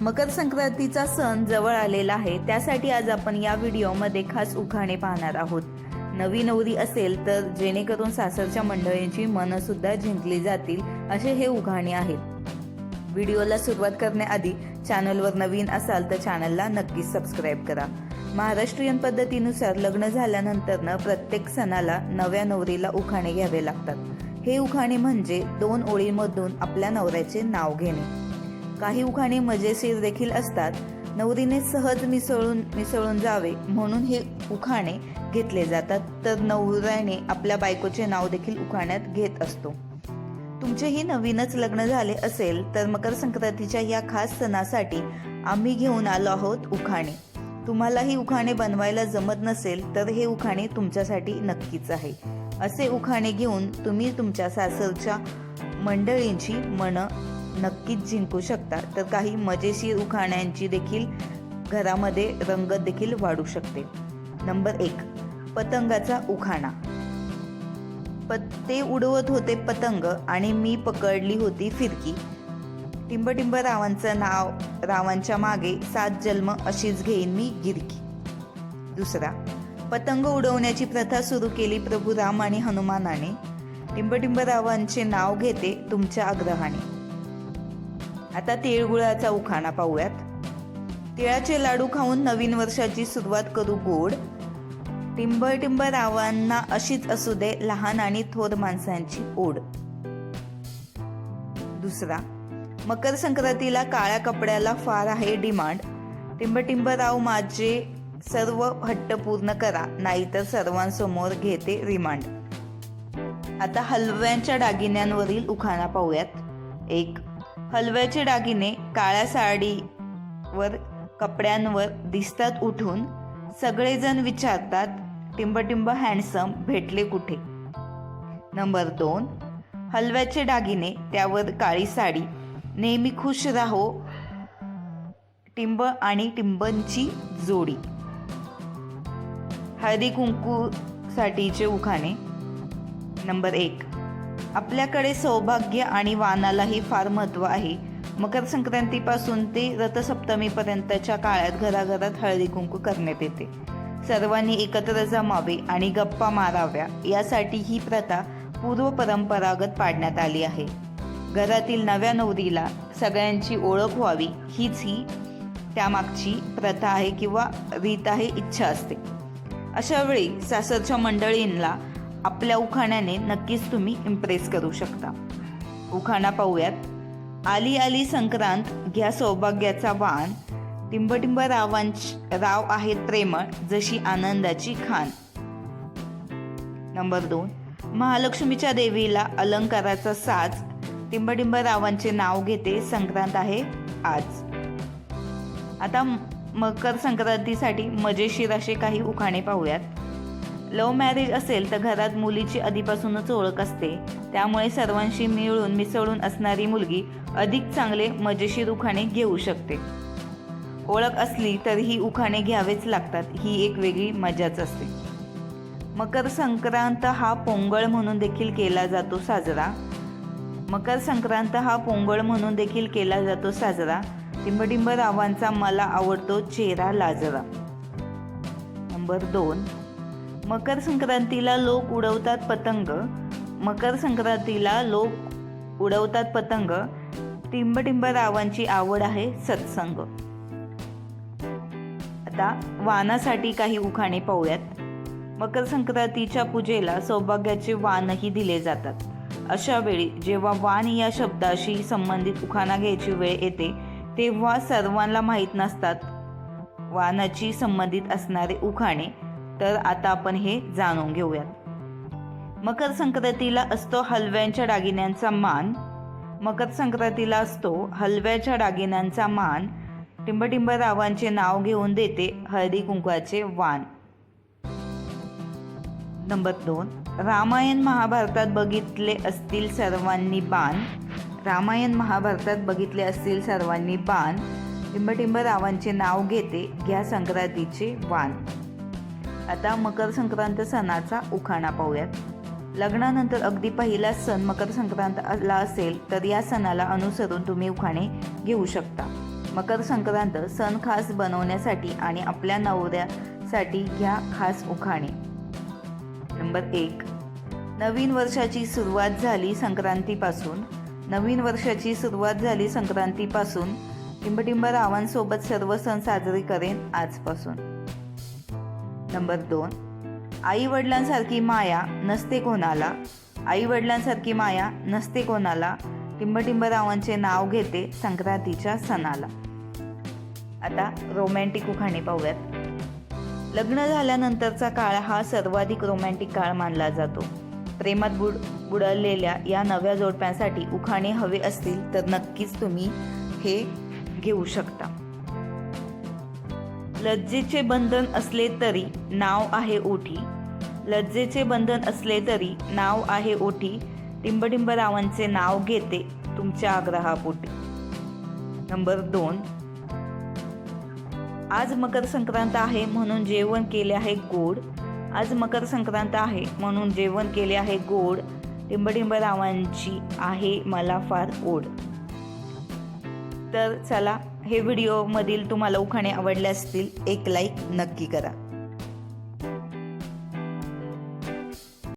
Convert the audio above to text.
मकर संक्रांतीचा सण जवळ आलेला आहे त्यासाठी आज आपण या व्हिडिओमध्ये खास उखाणे पाहणार आहोत. नवी नवरी असेल तर जेणेकरून सासरच्या मंडळींची मनंसुद्धा जिंकली जातील असे हे उखाणे आहेत. व्हिडिओला सुरुवात करण्याआधी चॅनलवर नवीन असाल तर चॅनलला नक्कीच सबस्क्राईब करा. महाराष्ट्रीयन पद्धतीनुसार लग्न झाल्यानंतरनं प्रत्येक सणाला नव्या नवरीला उखाणे घ्यावे लागतात. हे उखाणे म्हणजे दोन ओळींमधून आपल्या नवऱ्याचे नाव घेणे. काही उखाणे मजेशीर देखील असतात. नवरीने सहज मिसळून मिसळून जावे म्हणून हे उखाणे घेतले जातात. तर नवऱ्याने आपल्या बायकोचे नाव देखील उखाण्यात घेत असतो. तुमचेही नवीनच लग्न झाले असेल तर मकर संक्रांतीच्या या खास सणासाठी आम्ही घेऊन आलो आहोत उखाणे. तुम्हालाही उखाणे बनवायला जमत नसेल तर हे उखाणे तुमच्यासाठी नक्कीच आहे. असे उखाणे घेऊन तुम्ही तुमच्या सासरच्या मंडळींची मनं नक्कीच जिंकू शकता तर काही मजेशीर उखाण्यांची देखील घरामध्ये रंगत देखील वाढू शकते. नंबर एक पतंगाचा उखाणा. पत्ते उडवत होते पतंग आणि मी पकडली होती फिरकी. टिंबटिंब रावांचं नाव रावांच्या मागे सात जन्म अशीच घेईन मी गिरकी. दुसरा पतंग उडवण्याची प्रथा सुरू केली प्रभू राम आणि हनुमानाने. टिंबटिंब रावांचे नाव घेते तुमच्या आग्रहाने. आता तिळगुळाचा उखाणा पाहूयात. तिळाचे लाडू खाऊन नवीन वर्षाची सुरुवात करू गोड. टिंब टिंब रावांना अशीच असू दे लहान आणि थोर माणसांची ओढ. दुसरा मकर संक्रांतीला काळ्या कपड्याला फार आहे डिमांड. टिंबटिंबराव राव माझे सर्व हट्ट पूर्ण करा नाहीतर सर्वांसमोर घेते रिमांड. आता हलव्यांच्या दागिन्यांवरील उखाणा पाहूयात. एक हलव्याचे दागिने काळ्या साडीवर कपड्यांवर दिसतात उठून. सगळेजण विचारतात टिंबटिंब हँडसम भेटले कुठे? नंबर दोन हलव्याचे दागिने त्यावर काळी साडी. नेहमी खुश राहो टिंब आणि टिंबनची जोडी. हळदी कुंकूसाठीचे उखाणे. नंबर एक आपल्याकडे सौभाग्य आणि वानालाही फार महत्त्व आहे. मकर संक्रांतीपासून ते रथसप्तमीपर्यंतच्या काळात घराघरात हळदी कुंकू करण्यात येते. सर्वांनी एकत्र जमावे आणि गप्पा माराव्या यासाठी ही प्रथा पूर्व परंपरागत पाडण्यात आली आहे. घरातील नव्या नवरीला सगळ्यांची ओळख व्हावी हीच ही त्यामागची प्रथा आहे किंवा रीत आहे इच्छा असते. अशा वेळी सासरच्या मंडळींना आपल्या उखाण्याने नक्कीच तुम्ही इम्प्रेस करू शकता. उखाणा पाहूयात. आली आली संक्रांत घ्या सौभाग्याचा वाण. टिंबटिंब रावांच राव आहेत प्रेमळ जशी आनंदाची खान. नंबर दोन. महालक्ष्मीच्या देवीला अलंकाराचा साज. टिंबटिंब रावांचे नाव घेते संक्रांत आहे आज. आता मकर संक्रांतीसाठी मजेशीर असे काही उखाणे पाहूयात. लव्ह मॅरेज असेल तर घरात मुलीची आधीपासूनच ओळख असते. त्यामुळे सर्वांशी मिळून मिसळून असणारी मुलगी अधिक चांगले मजेशीर उखाणे घेऊ शकते. ओळख असली तरीही उखाणे घ्यावेच लागतात ही एक वेगळी मजाच असते. मकर संक्रांत हा पोंगळ म्हणून देखील केला जातो साजरा. मकर संक्रांत हा पोंगळ म्हणून देखील केला जातो साजरा. टिंबटिंब रावांचा मला आवडतो चेहरा लाजरा. नंबर दोन. मकर संक्रांतीला लोक उडवतात पतंग. मकर संक्रांतीला लोक उडवतात पतंग. टिंबटिंब रावांची आवड आहे सत्संग. आता वानासाठी काही उखाणे पाहूयात. मकर संक्रांतीच्या पूजेला सौभाग्याचे वानही दिले जातात. अशा वेळी जेव्हा वान या शब्दाशी संबंधित उखाणा घ्यायची वेळ येते तेव्हा सर्वांना माहीत नसतात वानाची संबंधित असणारे उखाणे. तर आता आपण हे जाणून घेऊयात. मकर संक्रांतीला असतो हलव्यांच्या दागिन्यांचा मान. मकर संक्रांतीला असतो हलव्याच्या दागिन्यांचा मान. टिंबटिंब रावांचे नाव घेऊन देते हळदी कुंकवाचे वाण. नंबर दोन. रामायण महाभारतात बघितले असतील सर्वांनी बाण. रामायण महाभारतात बघितले असतील सर्वांनी बाण. टिंबटिंब रावांचे नाव घेते घ्या संक्रांतीचे वाण. आता मकर संक्रांत सणाचा उखाणा पाहूयात. लग्नानंतर अगदी पहिला सण मकर संक्रांतला असेल तर या सणाला अनुसरून तुम्ही उखाणे घेऊ शकता. मकर संक्रांत सण खास बनवण्यासाठी आणि आपल्या नवऱ्यासाठी घ्या खास उखाणे. नंबर एक. नवीन वर्षाची सुरुवात झाली संक्रांतीपासून. नवीन वर्षाची सुरुवात झाली संक्रांतीपासून. टिंबटिंब रावांसोबत सर्व सण साजरे करेन आजपासून. नंबर दोन. आई वडिलांसारखी माया नसते कोणाला. आई वडिलांसारखी माया नसते कोणाला. टिंबटिंब रावांचे नाव घेते संक्रांतीच्या सणाला. आता रोमॅन्टिक उखाणे पाहूयात. लग्न झाल्यानंतरचा काळ हा सर्वाधिक रोमॅन्टिक काळ मानला जातो. प्रेमात बुड बुडलेल्या या नव्या जोडप्यांसाठी उखाणे हवे असतील तर नक्कीच तुम्ही हे घेऊ शकता. लज्जेचे बंधन असले तरी नाव आहे ओठी. लज्जेचे बंधन असले तरी नाव आहे ओठी. टिंबटिंबरावांचे नाव घेते तुमच्या आग्रहापोटी. नंबर दोन. आज मकर संक्रांत आहे म्हणून जेवण केले आहे गोड. आज मकर संक्रांत आहे म्हणून जेवण केले आहे गोड. टिंबटिंब रावांची आहे मला फार ओढ. तर चला हे व्हिडिओमधील तुम्हाला उखाणे आवडले असतील एक लाईक नक्की करा.